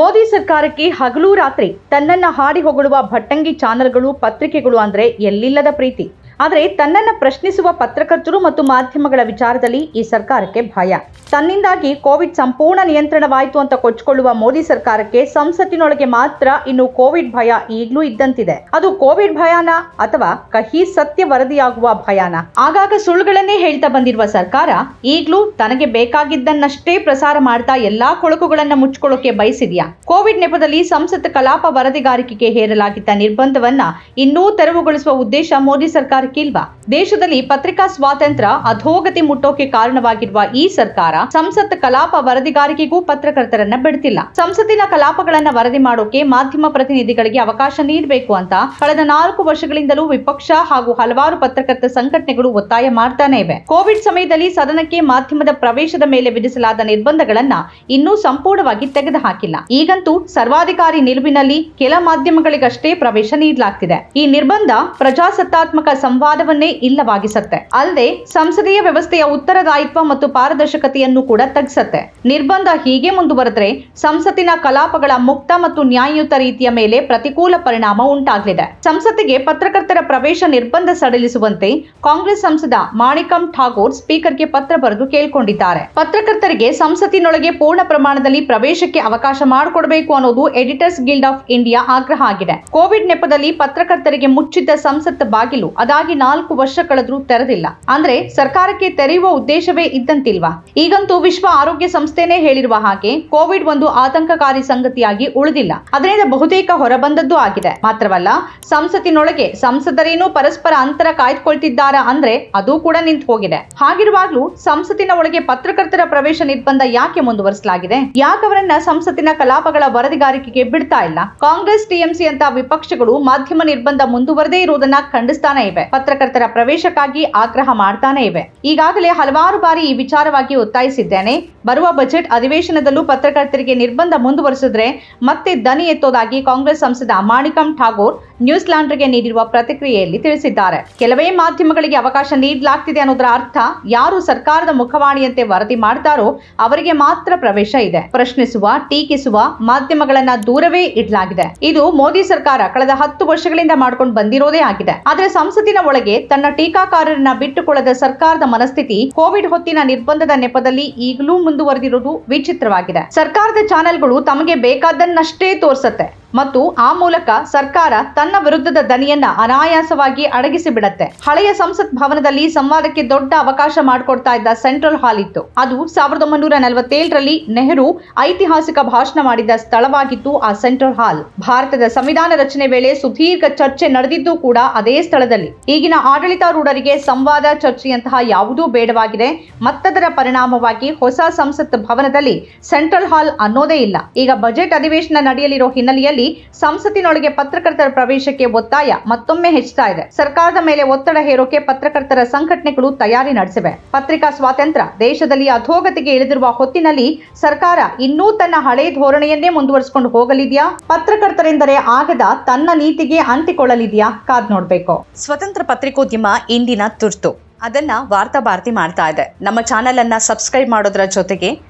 ಮೋದಿ ಸರ್ಕಾರಕ್ಕೆ ಹಗಲು ರಾತ್ರಿ ತನ್ನನ್ನ ಹಾಡಿ ಹೊಗಳುವ ಭಟ್ಟಂಗಿ ಚಾನೆಲ್ಗಳು ಪತ್ರಿಕೆಗಳು ಅಂದ್ರೆ ಎಲ್ಲಿಲ್ಲದ ಪ್ರೀತಿ. ಆದರೆ ತನ್ನನ್ನ ಪ್ರಶ್ನಿಸುವ ಪತ್ರಕರ್ತರು ಮತ್ತು ಮಾಧ್ಯಮಗಳ ವಿಚಾರದಲ್ಲಿ ಈ ಸರ್ಕಾರಕ್ಕೆ ಭಯ. ತನ್ನಿಂದಾಗಿ ಕೋವಿಡ್ ಸಂಪೂರ್ಣ ನಿಯಂತ್ರಣವಾಯಿತು ಅಂತ ಕೊಚ್ಚಿಕೊಳ್ಳುವ ಮೋದಿ ಸರ್ಕಾರಕ್ಕೆ ಸಂಸತ್ತಿನೊಳಗೆ ಮಾತ್ರ ಇನ್ನು ಕೋವಿಡ್ ಭಯ ಈಗಲೂ ಇದ್ದಂತಿದೆ. ಅದು ಕೋವಿಡ್ ಭಯಾನ ಅಥವಾ ಕಹಿ ಸತ್ಯ ವರದಿಯಾಗುವ ಭಯಾನ? ಆಗಾಗ ಸುಳ್ಳುಗಳನ್ನೇ ಹೇಳ್ತಾ ಬಂದಿರುವ ಸರ್ಕಾರ ಈಗಲೂ ತನಗೆ ಬೇಕಾಗಿದ್ದನ್ನಷ್ಟೇ ಪ್ರಸಾರ ಮಾಡ್ತಾ ಎಲ್ಲಾ ಕೊಳಕುಗಳನ್ನ ಮುಚ್ಚಿಕೊಳ್ಳೋಕೆ ಬಯಸಿದ್ಯಾ? ಕೋವಿಡ್ ನೆಪದಲ್ಲಿ ಸಂಸತ್ ಕಲಾಪ ವರದಿಗಾರಿಕೆಗೆ ಹೇರಲಾಗಿದ್ದ ನಿರ್ಬಂಧವನ್ನ ಇನ್ನೂ ತೆರವುಗೊಳಿಸುವ ಉದ್ದೇಶ ಮೋದಿ ಸರ್ಕಾರಕ್ಕಿಲ್ವಾ ದೇಶದಲ್ಲಿ ಪತ್ರಿಕಾ ಸ್ವಾತಂತ್ರ್ಯ ಅಧೋಗತಿ ಮುಟ್ಟೋಕೆ ಕಾರಣವಾಗಿರುವ ಈ ಸರ್ಕಾರ ಸಂಸತ್ ಕಲಾಪ ವರದಿಗಾರಿಕೆಗೂ ಪತ್ರಕರ್ತರನ್ನ ಬಿಡ್ತಿಲ್ಲ. ಸಂಸತ್ತಿನ ಕಲಾಪಗಳನ್ನ ವರದಿ ಮಾಡೋಕೆ ಮಾಧ್ಯಮ ಪ್ರತಿನಿಧಿಗಳಿಗೆ ಅವಕಾಶ ನೀಡಬೇಕು ಅಂತ ಕಳೆದ ನಾಲ್ಕು ವರ್ಷಗಳಿಂದಲೂ ವಿಪಕ್ಷ ಹಾಗೂ ಹಲವಾರು ಪತ್ರಕರ್ತ ಸಂಘಟನೆಗಳು ಒತ್ತಾಯ ಮಾಡ್ತಾನೆ ಇವೆ. ಕೋವಿಡ್ ಸಮಯದಲ್ಲಿ ಸದನಕ್ಕೆ ಮಾಧ್ಯಮದ ಪ್ರವೇಶದ ಮೇಲೆ ವಿಧಿಸಲಾದ ನಿರ್ಬಂಧಗಳನ್ನ ಇನ್ನೂ ಸಂಪೂರ್ಣವಾಗಿ ತೆಗೆದುಹಾಕಿಲ್ಲ. ಈಗಂತೂ ಸರ್ವಾಧಿಕಾರಿ ನಿಲುವಿನಲ್ಲಿ ಕೆಲ ಮಾಧ್ಯಮಗಳಿಗಷ್ಟೇ ಪ್ರವೇಶ ನೀಡಲಾಗ್ತಿದೆ. ಈ ನಿರ್ಬಂಧ ಪ್ರಜಾಸತ್ತಾತ್ಮಕ ಸಂವಾದವನ್ನೇ ಇಲ್ಲವಾಗಿಸತ್ತೆ. ಅಲ್ಲದೆ ಸಂಸದೀಯ ವ್ಯವಸ್ಥೆಯ ಉತ್ತರದಾಯಿತ್ವ ಮತ್ತು ಪಾರದರ್ಶಕತೆಯನ್ನು ಕೂಡ ತಗ್ಸತ್ತೆ. ನಿರ್ಬಂಧ ಹೀಗೆ ಮುಂದುವರೆದ್ರೆ ಸಂಸತ್ತಿನ ಕಲಾಪಗಳ ಮುಕ್ತ ಮತ್ತು ನ್ಯಾಯಯುತ ರೀತಿಯ ಮೇಲೆ ಪ್ರತಿಕೂಲ ಪರಿಣಾಮ ಉಂಟಾಗಲಿದೆ. ಸಂಸತ್ತಿಗೆ ಪತ್ರಕರ್ತರ ಪ್ರವೇಶ ನಿರ್ಬಂಧ ಸಡಿಲಿಸುವಂತೆ ಕಾಂಗ್ರೆಸ್ ಸಂಸದ ಮಾಣಿಕಂ ಠಾಗೋರ್ ಸ್ಪೀಕರ್ಗೆ ಪತ್ರ ಬರೆದು ಕೇಳಿಕೊಂಡಿದ್ದಾರೆ. ಪತ್ರಕರ್ತರಿಗೆ ಸಂಸತ್ತಿನೊಳಗೆ ಪೂರ್ಣ ಪ್ರಮಾಣದಲ್ಲಿ ಪ್ರವೇಶಕ್ಕೆ ಅವಕಾಶ ಮಾಡಿಕೊಡಬೇಕು ಅನ್ನೋದು ಎಡಿಟರ್ಸ್ ಗಿಲ್ಡ್ ಆಫ್ ಇಂಡಿಯಾ ಆಗ್ರಹ ಆಗಿದೆ. ಕೋವಿಡ್ ನೆಪದಲ್ಲಿ ಪತ್ರಕರ್ತರಿಗೆ ಮುಚ್ಚಿದ್ದ ಸಂಸತ್ ಬಾಗಿಲು ಅದಾಗಿ ನಾಲ್ಕು ವರ್ಷ ಕಳೆದ್ರೂ ತೆರೆದಿಲ್ಲ. ಅಂದ್ರೆ ಸರ್ಕಾರಕ್ಕೆ ತೆರೆಯುವ ಉದ್ದೇಶವೇ ಇದ್ದಂತಿಲ್ವಾ? ಈಗಂತೂ ವಿಶ್ವ ಆರೋಗ್ಯ ಸಂಸ್ಥೆನೇ ಹೇಳಿರುವ ಹಾಗೆ ಕೋವಿಡ್ ಒಂದು ಆತಂಕಕಾರಿ ಸಂಗತಿಯಾಗಿ ಉಳಿದಿಲ್ಲ. ಅದರಿಂದ ಬಹುತೇಕ ಹೊರಬಂದದ್ದು ಆಗಿದೆ. ಮಾತ್ರವಲ್ಲ, ಸಂಸತ್ತಿನೊಳಗೆ ಸಂಸದರೇನೂ ಪರಸ್ಪರ ಅಂತರ ಕಾಯ್ದುಕೊಳ್ತಿದ್ದಾರ ಅಂದ್ರೆ ಅದು ಕೂಡ ನಿಂತು ಹೋಗಿದೆ. ಹಾಗಿರುವಾಗ್ಲೂ ಸಂಸತ್ತಿನ ಒಳಗೆ ಪತ್ರಕರ್ತರ ಪ್ರವೇಶ ನಿರ್ಬಂಧ ಯಾಕೆ ಮುಂದುವರಿಸಲಾಗಿದೆ? ಯಾಕೆ ಅವರನ್ನ ಸಂಸತ್ತಿನ ಕಲಾಪಗಳ ವರದಿಗಾರಿಕೆಗೆ ಬಿಡ್ತಾ ಇಲ್ಲ? ಕಾಂಗ್ರೆಸ್, ಟಿಎಂಸಿ ಅಂತ ವಿಪಕ್ಷಗಳು ಮಾಧ್ಯಮ ನಿರ್ಬಂಧ ಮುಂದುವರೆದೇ ಇರುವುದನ್ನ ಖಂಡಿಸ್ತಾನೆ ಇವೆ. ಪತ್ರಕರ್ತರ ಪ್ರವೇಶಕ್ಕಾಗಿ ಆಗ್ರಹ ಮಾಡ್ತಾನೆ ಇವೆ. ಈಗಾಗಲೇ ಹಲವಾರು ಬಾರಿ ಈ ವಿಚಾರವಾಗಿ ಒತ್ತಾಯಿಸಿದ್ದೇನೆ. ಬರುವ ಬಜೆಟ್ ಅಧಿವೇಶನದಲ್ಲೂ ಪತ್ರಕರ್ತರಿಗೆ ನಿರ್ಬಂಧ ಮುಂದುವರಿಸಿದ್ರೆ ಮತ್ತೆ ದನಿ ಎತ್ತೋದಾಗಿ ಕಾಂಗ್ರೆಸ್ ಸಂಸದ ಮಾಣಿಕಂ ಠಾಗೋರ್ ನ್ಯೂಸಿಲ್ಯಾಂಡ್ಗೆ ನೀಡಿರುವ ಪ್ರತಿಕ್ರಿಯೆಯಲ್ಲಿ ತಿಳಿಸಿದ್ದಾರೆ. ಕೆಲವೇ ಮಾಧ್ಯಮಗಳಿಗೆ ಅವಕಾಶ ನೀಡಲಾಗ್ತಿದೆ ಅನ್ನೋದರ ಅರ್ಥ ಯಾರು ಸರ್ಕಾರದ ಮುಖವಾಣಿಯಂತೆ ವರದಿ ಮಾಡ್ತಾರೋ ಅವರಿಗೆ ಮಾತ್ರ ಪ್ರವೇಶ ಇದೆ. ಪ್ರಶ್ನಿಸುವ, ಟೀಕಿಸುವ ಮಾಧ್ಯಮಗಳನ್ನ ದೂರವೇ ಇಡಲಾಗಿದೆ. ಇದು ಮೋದಿ ಸರ್ಕಾರ ಕಳೆದ ಹತ್ತು ವರ್ಷಗಳಿಂದ ಮಾಡ್ಕೊಂಡು ಬಂದಿರೋದೇ ಆಗಿದೆ. ಆದ್ರೆ ಸಂಸತ್ತಿನ ಒಳಗೆ ತನ್ನ ಟೀಕಾಕಾರರನ್ನ ಬಿಟ್ಟುಕೊಳ್ಳದ ಸರ್ಕಾರದ ಮನಸ್ಥಿತಿ ಕೋವಿಡ್ ಹೊತ್ತಿನ ನಿರ್ಬಂಧದ ನೆಪದಲ್ಲಿ ಈಗಲೂ ಮುಂದುವರೆದಿರುವುದು ವಿಚಿತ್ರವಾಗಿದೆ. ಸರ್ಕಾರದ ಚಾನೆಲ್ಗಳು ತಮಗೆ ಬೇಕಾದನ್ನಷ್ಟೇ ತೋರ್ಸತ್ತೆ. ಮತ್ತು ಆ ಮೂಲಕ ಸರ್ಕಾರ ತನ್ನ ವಿರುದ್ಧದ ದನಿಯನ್ನ ಅನಾಯಾಸವಾಗಿ ಅಡಗಿಸಿ ಬಿಡತ್ತೆ ಹಳೆಯ ಸಂಸತ್ ಭವನದಲ್ಲಿ ಸಂವಾದಕ್ಕೆ ದೊಡ್ಡ ಅವಕಾಶ ಮಾಡಿಕೊಡ್ತಾ ಇದ್ದ ಸೆಂಟ್ರಲ್ ಹಾಲ್ ಇತ್ತು. ಅದು ಸಾವಿರದ ಒಂಬೈನೂರ ನಲವತ್ತೇಳರಲ್ಲಿ ನೆಹರು ಐತಿಹಾಸಿಕ ಭಾಷಣ ಮಾಡಿದ ಸ್ಥಳವಾಗಿತ್ತು ಆ ಸೆಂಟ್ರಲ್ ಹಾಲ್. ಭಾರತದ ಸಂವಿಧಾನ ರಚನೆ ವೇಳೆ ಸುದೀರ್ಘ ಚರ್ಚೆ ನಡೆದಿದ್ದು ಕೂಡ ಅದೇ ಸ್ಥಳದಲ್ಲಿ. ಈಗಿನ ಆಡಳಿತಾರೂಢರಿಗೆ ಸಂವಾದ ಚರ್ಚೆಯಂತಹ ಯಾವುದೂ ಬೇಡವಾಗಿದೆ. ಮತ್ತದರ ಪರಿಣಾಮವಾಗಿ ಹೊಸ ಸಂಸತ್ ಭವನದಲ್ಲಿ ಸೆಂಟ್ರಲ್ ಹಾಲ್ ಅನ್ನೋದೇ ಇಲ್ಲ. ಈಗ ಬಜೆಟ್ ಅಧಿವೇಶನ ನಡೆಯಲಿರೋ ಹಿನ್ನೆಲೆಯಲ್ಲಿ ಸಂಸತ್ತಿನೊಳಗೆ ಪತ್ರಕರ್ತರ ಪ್ರವೇಶಕ್ಕೆ ಒತ್ತಾಯ ಮತ್ತೊಮ್ಮೆ ಹೆಚ್ಚುತ್ತಾ ಇದೆ. ಸರ್ಕಾರದ ಮೇಲೆ ಒತ್ತಡ ಹೇರೋಕೆ ಪತ್ರಕರ್ತರ ಸಂಘಟನೆಗಳು ತಯಾರಿ ನಡೆಸಿವೆ. ಪತ್ರಿಕಾ ಸ್ವಾತಂತ್ರ್ಯ ದೇಶದಲ್ಲಿ ಅಧೋಗತಿಗೆ ಇಳಿದಿರುವ ಹೊತ್ತಿನಲ್ಲಿ ಸರ್ಕಾರ ಇನ್ನೂ ತನ್ನ ಹಳೆ ಧೋರಣೆಯನ್ನೇ ಮುಂದುವರಿಸಿಕೊಂಡು ಹೋಗಲಿದೆಯಾ? ಪತ್ರಕರ್ತರೆಂದರೆ ಆಗದ ತನ್ನ ನೀತಿಗೆ ಅಂಟಿಕೊಳ್ಳಲಿದೆಯಾ? ಕಾದ್ ನೋಡ್ಬೇಕು. ಸ್ವತಂತ್ರ ಪತ್ರಿಕೋದ್ಯಮ ಇಂದಿನ ತುರ್ತು. ಅದನ್ನ ವಾರ್ತಾ ಭಾರತಿ ಮಾಡ್ತಾ ಇದೆ. ನಮ್ಮ ಚಾನೆಲ್ ಅನ್ನ ಸಬ್ಸ್ಕ್ರೈಬ್ ಮಾಡೋದ್ರ ಜೊತೆಗೆ